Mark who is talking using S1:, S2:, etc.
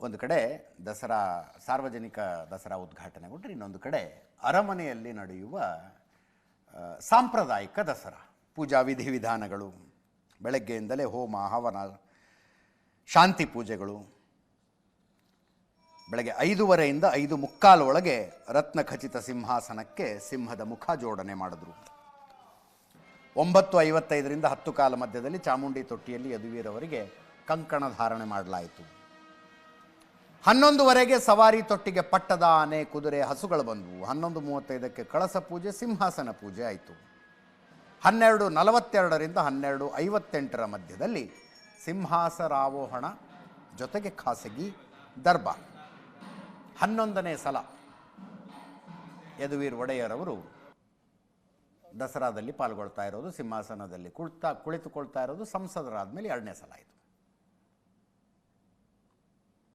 S1: ಒಂದು ಕಡೆ ದಸರಾ, ಸಾರ್ವಜನಿಕ ದಸರಾ ಉದ್ಘಾಟನೆಗೊಂಡ್ರೆ ಇನ್ನೊಂದು ಕಡೆ ಅರಮನೆಯಲ್ಲಿ ನಡೆಯುವ ಸಾಂಪ್ರದಾಯಿಕ ದಸರಾ. ಪೂಜಾ ವಿಧಿವಿಧಾನಗಳು ಬೆಳಗ್ಗೆಯಿಂದಲೇ ಹೋಮ, ಹವನ, ಶಾಂತಿ ಪೂಜೆಗಳು. ಬೆಳಗ್ಗೆ ಐದೂವರೆಯಿಂದ ಐದು ಮುಕ್ಕಾಲು ಒಳಗೆ ರತ್ನಖಚಿತ ಸಿಂಹಾಸನಕ್ಕೆ ಸಿಂಹದ ಮುಖ ಜೋಡಣೆ ಮಾಡಿದ್ರು. ಒಂಬತ್ತು ಐವತ್ತೈದರಿಂದ ಹತ್ತು ಕಾಲ ಮಧ್ಯದಲ್ಲಿ ಚಾಮುಂಡಿ ತೊಟ್ಟಿಯಲ್ಲಿ ಯದುವೀರವರಿಗೆ ಕಂಕಣ ಧಾರಣೆ ಮಾಡಲಾಯಿತು. ಹನ್ನೊಂದುವರೆಗೆ ಸವಾರಿ ತೊಟ್ಟಿಗೆ ಪಟ್ಟದ ಆನೆ ಕುದುರೆ ಹಸುಗಳು ಬಂದವು. ಹನ್ನೊಂದು ಮೂವತ್ತೈದಕ್ಕೆ ಕಳಸ ಪೂಜೆ, ಸಿಂಹಾಸನ ಪೂಜೆ ಆಯಿತು. ಹನ್ನೆರಡು ನಲವತ್ತೆರಡರಿಂದ ಹನ್ನೆರಡು ಐವತ್ತೆಂಟರ ಮಧ್ಯದಲ್ಲಿ ಸಿಂಹಾಸರಾವೋಹಣ ಜೊತೆಗೆ ಖಾಸಗಿ ದರ್ಬಾರ್. ಹನ್ನೊಂದನೇ ಸಲ ಯದುವೀರ್ ಒಡೆಯರವರು ದಸರಾದಲ್ಲಿ ಪಾಲ್ಗೊಳ್ತಾ ಇರೋದು, ಸಿಂಹಾಸನದಲ್ಲಿ ಕುಳಿತಾ ಕುಳಿತುಕೊಳ್ತಾ ಇರೋದು ಸಂಸದರಾದ ಮೇಲೆ ಎರಡನೇ ಸಲ ಆಯಿತು.